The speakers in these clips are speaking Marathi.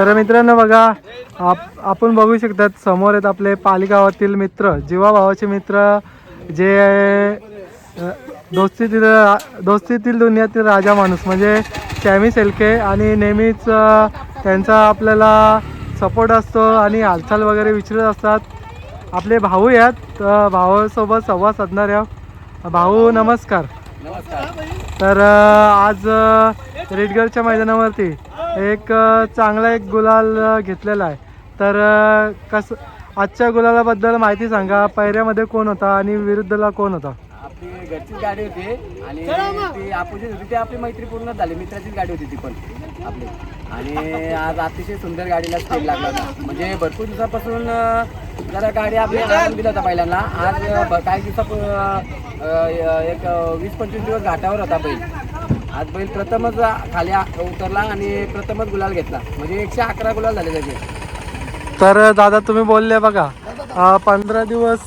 तर मित्रांनो बघा आप आपण बघू शकतात समोर आहेत आपले पालिगावातील मित्र जीवा भावाचे मित्र जे दोस्तीतील दोस्तीतील दुनियातील राजा माणूस म्हणजे शॅमी सेल्के आणि नेहमीच त्यांचा आपल्याला सपोर्ट असतो आणि हालचाल वगैरे विचारत असतात. आपले भाऊ आहेत भावासोबत संवाद साधणार आहे भाऊ नमस्कार. तर आज रेडगडच्या मैदानावरती एक चांगला एक गुलाल घेतलेला आहे. तर कसं कस आजच्या गुलालाबद्दल माहिती सांगा. पहिऱ्यामध्ये कोण होता आणि विरुद्धला कोण होता? आपली घरचीच गाडी होती आणि ती अपोजिट होती. ती आपली मैत्री पूर्ण झाली. मित्राचीच गाडी होती ती पण. आपली. आणि आज अतिशय सुंदर गाडीला स्पीड लागला होता. म्हणजे भरपूर दिवसापासून जरा गाडी आपली आराम दिला होता पहिल्यांदा. आज काही दिवसा एक वीस पंचवीस दिवस घाटावर होता बैल. आज बैल प्रथमच खाली उतरला आणि प्रथमच गुलाल घेतला. म्हणजे एकशे अकरा गुलाल झाले त्याचे. तर दादा तुम्ही बोलले बघा. पंधरा दिवस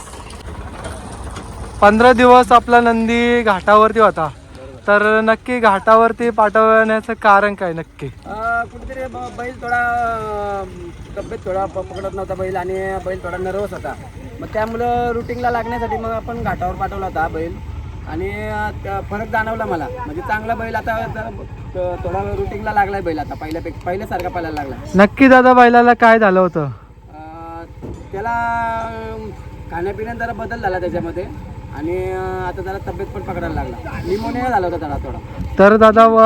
पंधरा दिवस आपला नंदी घाटावरती होता. तर नक्की घाटावरती पाठवण्याचं कारण काय नक्की? अं, कुठेतरी ब- बैल थोडा अं, तब्येत थोडा प- पकडत नव्हता बैल आणि बैल थोडा नर्वस होता. मग त्यामुळं रुटीनला लागण्यासाठी मग आपण घाटावर पाठवला होता बैल. आणि फरक जाणवला मला. म्हणजे चांगला बैल आता थोडा रुटीनला लागलाय बैल आता. पहिल्यापेक्षा पहिल्यासारखा पाहायला लागला. नक्की दादा बैलाला काय झालं होतं? त्याला खाण्यापिण्यात जरा बदल झाला त्याच्यामध्ये. आणि आता जरा तब्येत पण पकडायला लागला. निमोनिया झाला होता त्याला थोडा. तर दादा व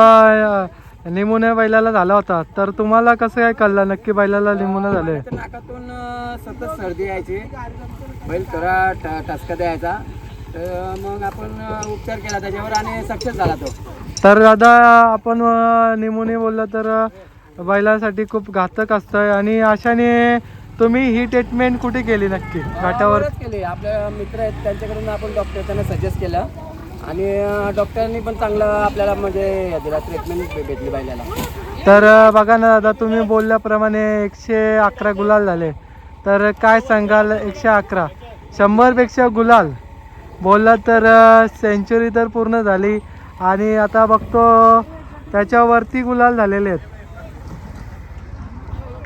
निमोनिया बैलाला झाला होता. तर तुम्हाला कसं काय कळलं? नक्की बैलाला निमोनिया झाले. नाकातून सतत सर्दी यायची. बैल थोडा ट- ठसका द्यायचा. तर मग आपण उपचार केला त्याच्यावर आणि सक्सेस झाला तो. तर दादा आपण निमोनिया बोललं तर बैलासाठी खूप घातक असतं आणि अशाने तुम्ही ही ट्रीटमेंट कुठे केली नक्की? घाटावर? केले. आपल्या मित्र आहेत त्यांच्याकडून आपण डॉक्टर त्यांना सजेस्ट केलं. आणि डॉक्टरांनी पण चांगलं आपल्याला म्हणजे दिला ट्रीटमेंट भेटली बैलाला. तर बघा ना दादा तुम्ही बोलल्याप्रमाणे एकशे अकरा गुलाल झाले. तर काय सांगाल? एकशे अकरा. शंभरपेक्षा गुलाल. बोलला तर सेंचुरी तर पूर्ण झाली. आणि आता बघतो त्याच्यावरती गुलाल झालेले आहेत.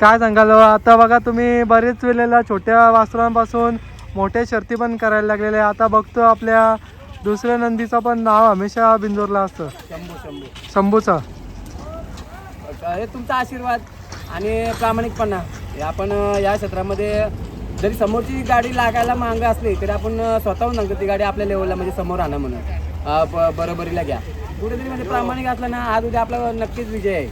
काय सांगाल आता बघा तुम्ही बरेच वेळेला छोट्या वासरांपासून मोठ्या शर्ती पण करायला लागलेल्या आहे आता बघतो आपल्या दुसऱ्या नंदीचं पण नाव हमेशा बिंदोरला असतं. शंभू शंभू. शंभूचा. हे तुमचा आशीर्वाद आणि प्रामाणिकपणा. हे आपण या क्षेत्रामध्ये जरी समोरची गाडी लागायला मागं असली तरी आपण स्वतःहून सांगतो ती गाडी आपल्या लेवलला म्हणजे समोर आणा म्हणून. बरोबरीला घ्या. कुठेतरी म्हणजे प्रामाणिक असलं ना आज उद्या आपला नक्कीच विजय आहे.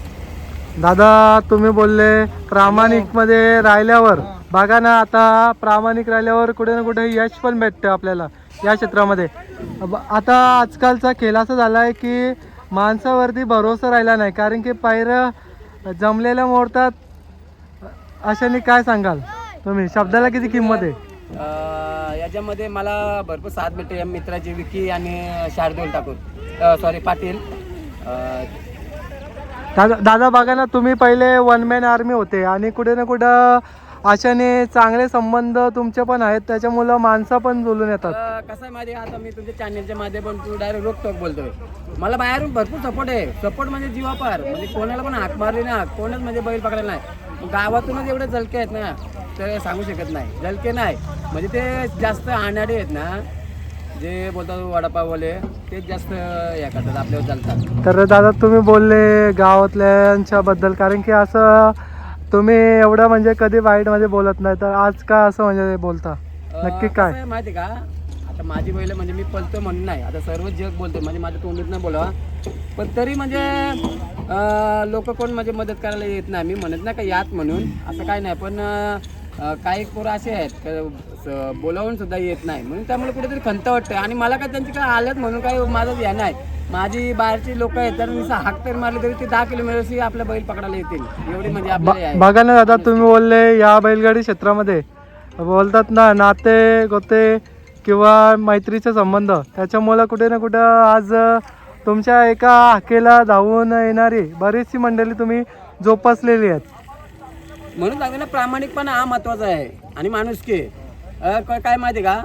दादा तुम्ही बोलले प्रामाणिकमध्ये राहिल्यावर. बघा ना आता प्रामाणिक राहिल्यावर कुठे ना कुठे यश पण भेटतं आपल्याला या क्षेत्रामध्ये. आता आजकालचा खेळ असा झाला आहे की माणसावरती भरोसा राहिला नाही कारण की पायरं जमलेल्या मोडतात. अशाने काय सांगाल? तुम्ही शब्दाला किती किंमत आहे? अं, याच्यामध्ये मला भरपूर साथ भेटते. या मित्राची विकी आणि शार्दूल ठाकूर. सॉरी पाटील. अं, दादा दादा बघा ना तुम्ही पहिले वन मॅन आर्मी होते आणि कुठे ना कुठं अशाने चांगले संबंध तुमचे पण आहेत त्याच्यामुळं माणसं पण जुळून येतात. कसं आहे माहिती आहे, आता मी तुमच्या चॅनलच्या माध्यमातून डायरेक्ट रोकटोक बोलतोय. मला बाहेरून भरपूर सपोर्ट आहे. सपोर्ट म्हणजे जीवापार. म्हणजे कोणाला पण हाक मारली ना कोणच म्हणजे बैल पकडायला नाही. गावातूनच एवढे जलके आहेत ना ते सांगू शकत नाही. जलके नाही. म्हणजे ते जास्त आणाडे आहेत ना. जे बोलतात वडापाववाले ते जास्त हे करतात आपल्यावर चालतात. तर दादा तुम्ही बोलले गावातल्यांच्या बद्दल कारण की असं तुम्ही एवढं म्हणजे कधी वाईटमध्ये बोलत नाही तर आज का असं म्हणजे बोलता? नक्की काय? माहिती का? आता माझी बैल म्हणजे मी पलतो म्हणून नाही. आता सर्व जग बोलतो म्हणजे माझ्या तोंडीत नाही बोलावा. पण तरी म्हणजे लोक कोण म्हणजे मदत करायला येत नाही. मी म्हणत नाही का यात म्हणून. असं काय नाही पण काही पोरं असे आहेत बोलावून सुद्धा येत नाही. म्हणून त्यामुळे कुठेतरी खंत वाटते आणि मला काय त्यांची काय आल्यात म्हणून काही माझं हे नाही माझी बाहेरची लोक आहेत तर मी हाक तरी मारले तरी ते दहा किलोमीटरशी आपल्या बैल पकडायला येतील. एवढी म्हणजे आपल्याला आहे. बघा ना दादा तुम्ही बोलले या बैलगाडी क्षेत्रामध्ये. बोलतात ना नाते गोते किंवा मैत्रीचे संबंध. त्याच्यामुळं कुठे ना कुठं आज तुमच्या एका हाकेला धावून येणारी बरीचशी मंडळी तुम्ही जोपासलेली आहेत. म्हणून सांगतो ना प्रामाणिकपणा हा महत्त्वाचा आहे. आणि माणुसकी. अं, क- काय माहिती का?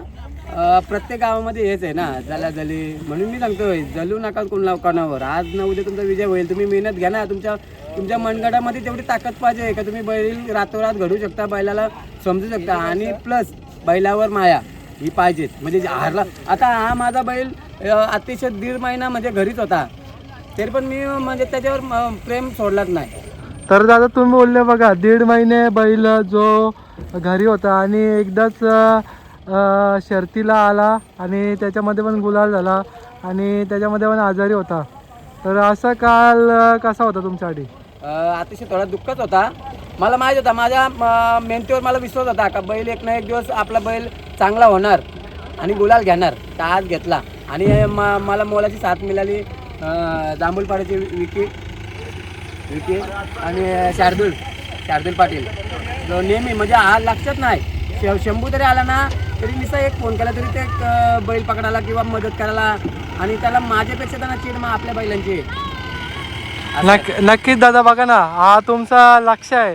प्रत्येक गावामध्ये हेच आहे ना झाला जली. म्हणून मी सांगतो जलू नका कोण कोणावर. आज ना उद्या तुमचा विजय होईल तुम्ही मेहनत घ्या ना. तुमच्या तुमच्या मनगटामध्ये तेवढी ताकद पाहिजे का? तुम्ही बैल रातोरात घडू शकता बैलाला समजू शकता. आणि प्लस बैलावर माया ही पाहिजेत म्हणजे जे हारला आता हा माझा बैल अतिशय दीड महिना म्हणजे घरीच होता. तरी पण मी म्हणजे त्याच्यावर प्रेम सोडलाच नाही. तर दादा तुम्ही बोलले बघा दीड महिने बैल जो घरी होता आणि एकदाच शर्तीला आला आणि त्याच्यामध्ये पण गुलाल झाला आणि त्याच्यामध्ये पण आजारी होता. तर असा काल कसा होता तुमच्यासाठी अतिशय थोडा दुःखच होता. मला माहीत होता माझ्या मेहनतीवर मला विश्वास होता का बैल एक ना एक दिवस आपला बैल चांगला होणार आणि गुलाल घेणार तर आज घेतला. आणि मा मला मोलाची साथ मिळाली अं, जांभूलपाड्याची विकी विकी आणि शार्दूल शार्दूल पाटील. नेहमी म्हणजे हा लक्षात नाही. श- शंभू तरी आला ना तरी निसा एक फोन केला तरी ते बैल पकडायला किंवा मदत करायला आणि त्याला माझ्यापेक्षा त्यांना चिड मग आपल्या बैलांची. नक्कीच दादा बघा ना हा तुमचा लक्ष आहे.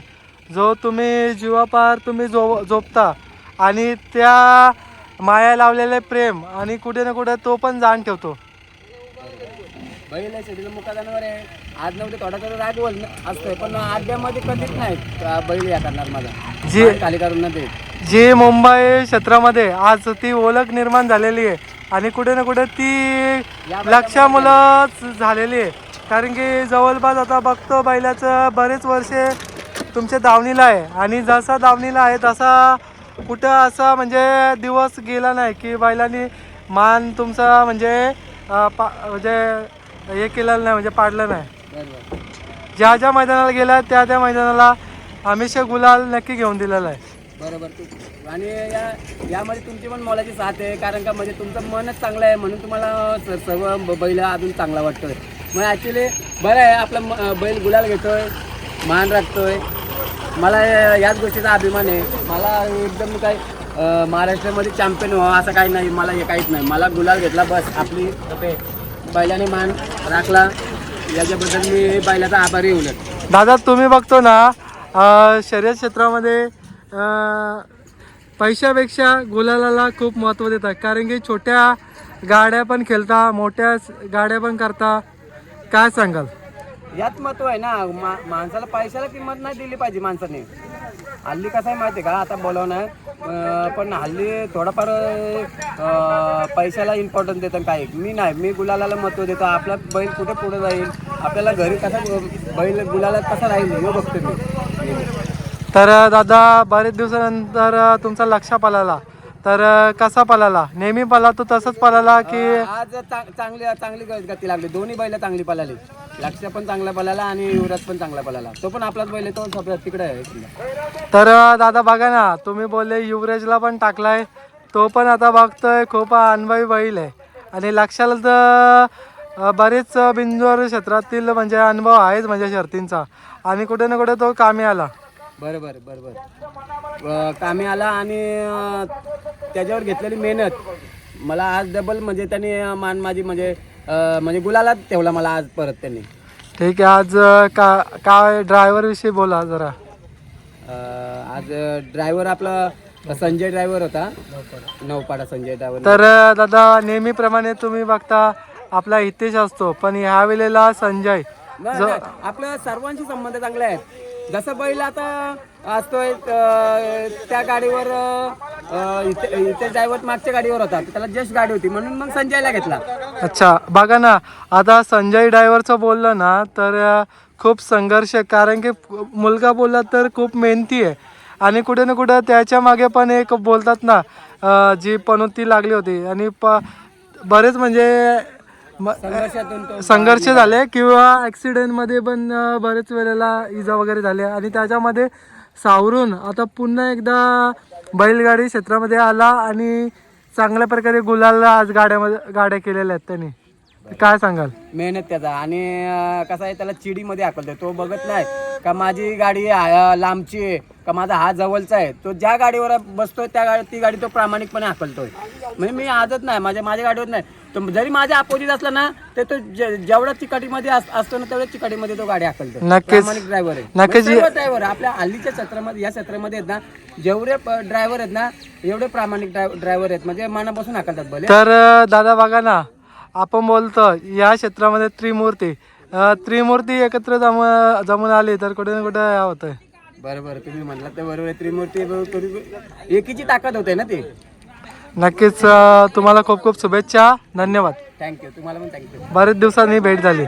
जो तुम्ही जीवापार तुम्ही जो जोपता आणि त्या माया लावलेले प्रेम आणि कुठे ना कुठे तो पण जाण ठेवतो. बैल आहे शेतीला मुका जनावर आहे. आज नव्हते थोडा थोडा राग बोल असतोय पण आड्यामध्ये कधीच नाही बैल या करणार माझा. जी- खाली करून जी मुंबई क्षेत्रामध्ये आज ती ओळख निर्माण झालेली आहे. आणि कुठे ना कुठे ती लक्षामुळंच झालेली आहे. कारण की जवळपास आता बघतो बैलाचं बरेच वर्षे तुमच्या दावणीला आहे. आणि जसा दावणीला आहे तसा कुठं असा म्हणजे दिवस गेला नाही की बैलांनी मान तुमचा म्हणजे पा म्हणजे हे केलेलं नाही म्हणजे पाडलं नाही. ज्या ज्या मैदानाला गेला त्या त्या मैदानाला हमेशा गुलाल नक्की घेऊन दिलेला आहे. बरोबर तू आणि या यामध्ये तुमची पण मोलाची साथ आहे कारण का म्हणजे तुमचं मनच चांगलं आहे म्हणून तुम्हाला स- सर्व ब- बैल अजून चांगला वाटतोय. मग ॲक्च्युली बरं आहे आपला म- बैल गुलाल घेतोय मान राखतोय. मला या- याच गोष्टीचा अभिमान आहे. मला एकदम काय अं, महाराष्ट्रामध्ये चॅम्पियन व्हावं असं काही नाही मला हे काहीच नाही. मला गुलाल घेतला बस. आपली बैलाने मान राखला. याच्याबद्दल मी बैलाचा आभारी उलट. दादा तुम्ही बघतो ना अं, शर्यत क्षेत्रामध्ये अं, पैशापेक्षा गुलालाला खूप महत्त्व देतात. कारण की छोट्या गाड्या पण खेळता मोठ्या स- गाड्या पण करता. काय सांगाल? यात महत्त्व आहे ना मा माणसाला पैशाला किंमत नाही दिली पाहिजे माणसाने. हल्ली कसं आहे माहिती आहे का? आता बोलवणं आहे. पण हल्ली थोडंफार पैशाला इम्पॉर्टन्स देतं काय मी नाही. मी गुलालाला महत्त्व देतो. आपला बैल कुठे पुढे जाईल? आपल्याला घरी कसं बैल गुलाला कसा राहील? हे बघतो मी. तर दादा बरेच दिवसानंतर तुमचा लक्ष आला तर कसा पळाला? नेहमी पळाला तो तसंच पळाला की आज चांगली चांगली गती लागली. दोन्ही बैल चांगली पळाली. लक्ष पण चांगला पळाला आणि युवराज पण चांगला पळाला. तो पण आपलाच बैल तो तिकडे आहे. तर दादा बघा ना तुम्ही बोलले युवराजला पण टाकलाय. तो पण आता बघतोय खूप अनुभवी बैल आहे. आणि लक्षाला तर बरेच बिंदूवर क्षेत्रातील म्हणजे अनुभव आहेच म्हणजे शर्तींचा. आणि कुठे ना कुठे तो कामी आला. बरोबर बरोबर. कामी आला आणि त्याच्यावर घेतलेली मेहनत. मला आज डबल म्हणजे त्यांनी मान माझी म्हणजे म्हणजे गुलालाच ठेवला मला आज परत त्यांनी. ठीक आहे आज का काय ड्रायव्हर विषयी बोला जरा. आज ड्रायव्हर आपला संजय ड्रायव्हर होता. नौपाडा संजय ड्रायव्हर तर दादा नेहमीप्रमाणे तुम्ही बघता आपला हितेश असतो पण ह्या वेळेला संजय. नाही, नाही. आपलं सर्वांशी संबंध चांगले आहेत. जसं बैल आता असतोय त्या गाडीवर इथे इथे ड्रायव्हर मागच्या गाडीवर होता. त्याला जस्ट गाडी होती म्हणून मग संजयला घेतला. अच्छा बघा ना आता संजय ड्रायव्हरचं बोललं ना तर खूप संघर्ष. कारण की मुलगा बोलला तर खूप मेहनती आहे. आणि कुठे ना कुठं त्याच्यामागे पण एक बोलतात ना जी पनोती लागली होती. आणि प बरेच म्हणजे संघर्ष झाले किंवा ॲक्सिडेंटमध्ये पण बरेच वेळेला इजा वगैरे झाली. आणि त्याच्यामध्ये सावरून आता पुन्हा एकदा बैलगाडी क्षेत्रामध्ये आला आणि चांगल्या प्रकारे गुलालला आज गाड्यामध्ये गाड्या केलेल्या आहेत त्यांनी. काय सांगाल? मेहनत त्याचा. आणि कसं आहे त्याला चिडीमध्ये हाकलतोय. तो बघत नाही का माझी गाडी लांबची आहे का माझा हा जवळचा आहे. तो ज्या गाडीवर बसतोय त्या गाडी ती गाडी तो प्रामाणिकपणे हाकलतोय. म्हणजे मी आजच नाही माझ्या माझ्या गाडीवर नाही. तर जरी माझ्या अपोजिट असला ना तर तो जे- जेवढा चिकाटीमध्ये अस- असतो ना तेवढ्या चिकाटीमध्ये तो गाडी हाकलतो नक्कीच. प्रामाणिक ड्रायव्हर आहे. नक्कीच. सर्व ड्रायव्हर आपल्या हल्लीच्या क्षेत्रामध्ये या क्षेत्रामध्ये आहेत ना जेवढे ड्रायव्हर आहेत ना एवढे प्रामाणिक ड्रायव्हर आहेत. म्हणजे मनापासून हाकलतात भले. तर अ, दादा बघा ना आपण बोलतो या क्षेत्रामध्ये त्रिमूर्ती. त्रिमूर्ती एकत्र जम जमून आली तर कुठे ना कुठे होतंय. बरोबर तुम्ही म्हणलात ते बरोबर आहे. त्रिमूर्ती बरोबर- एकीची ताकद होते ना ते? नक्कीच अ, तुम्हाला खूप खूप शुभेच्छा. धन्यवाद. थँक्यू तुम्हाला पण थँक्यू बरेच दिवसांनी भेट झाली.